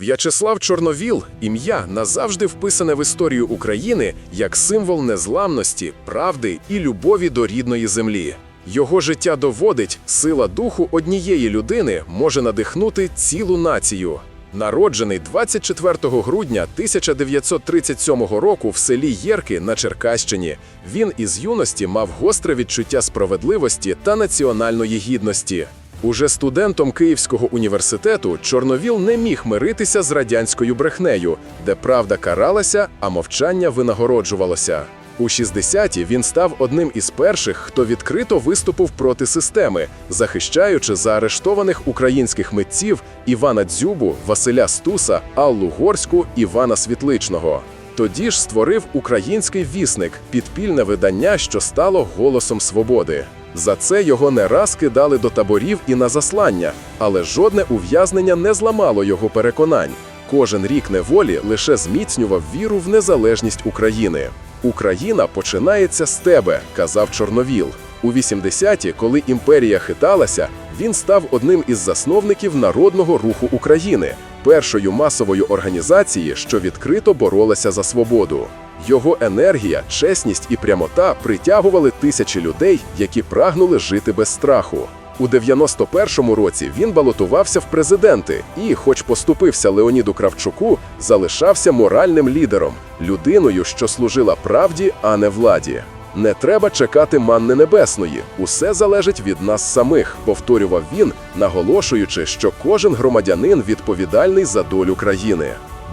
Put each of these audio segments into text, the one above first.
В'ячеслав Чорновіл ім'я назавжди вписане в історію України як символ незламності, правди і любові до рідної землі. Його життя доводить, сила духу однієї людини може надихнути цілу націю. Народжений 24 грудня 1937 року в селі Єрки на Черкащині, він із юності мав гостре відчуття справедливості та національної гідності. Уже студентом Київського університету Чорновіл не міг миритися з радянською брехнею, де правда каралася, а мовчання винагороджувалося. У 60-ті він став одним із перших, хто відкрито виступив проти системи, захищаючи заарештованих українських митців Івана Дзюбу, Василя Стуса, Аллу Горську, Івана Світличного. Тоді ж створив український вісник, підпільне видання, що стало голосом свободи. За це його не раз кидали до таборів і на заслання, але жодне ув'язнення не зламало його переконань. Кожен рік неволі лише зміцнював віру в незалежність України. Україна починається з тебе, казав Чорновіл. У 80-ті, коли імперія хиталася, він став одним із засновників Народного руху України, першою масовою організації, що відкрито боролася за свободу. Його енергія, чесність і прямота притягували тисячі людей, які прагнули жити без страху. У 91-му році він балотувався в президенти і, хоч поступився Леоніду Кравчуку, залишався моральним лідером, людиною, що служила правді, а не владі. Не треба чекати манни небесної. Усе залежить від нас самих, повторював він, наголошуючи, що кожен громадянин відповідальний за долю країни.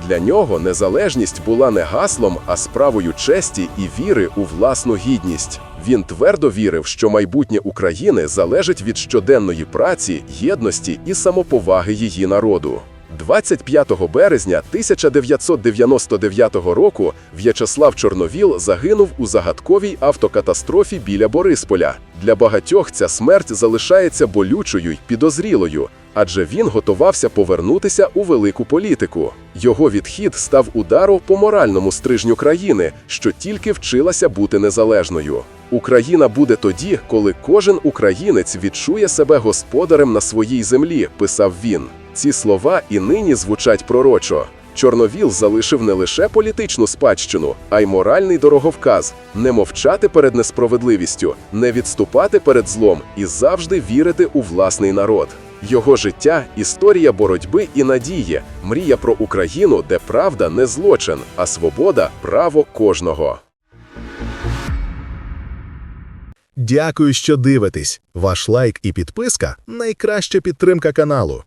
Для нього незалежність була не гаслом, а справою честі і віри у власну гідність. Він твердо вірив, що майбутнє України залежить від щоденної праці, єдності і самоповаги її народу. 25 березня 1999 року В'ячеслав Чорновіл загинув у загадковій автокатастрофі біля Борисполя. Для багатьох ця смерть залишається болючою й підозрілою, адже він готувався повернутися у велику політику. Його відхід став ударом по моральному стрижню країни, що тільки вчилася бути незалежною. Україна буде тоді, коли кожен українець відчує себе господарем на своїй землі, писав він. Ці слова і нині звучать пророчо. Чорновіл залишив не лише політичну спадщину, а й моральний дороговказ не мовчати перед несправедливістю, не відступати перед злом і завжди вірити у власний народ. Його життя історія боротьби і надії, мрія про Україну, де правда не злочин, а свобода право кожного. Дякую, що дивитесь. Ваш лайк і підписка найкраща підтримка каналу.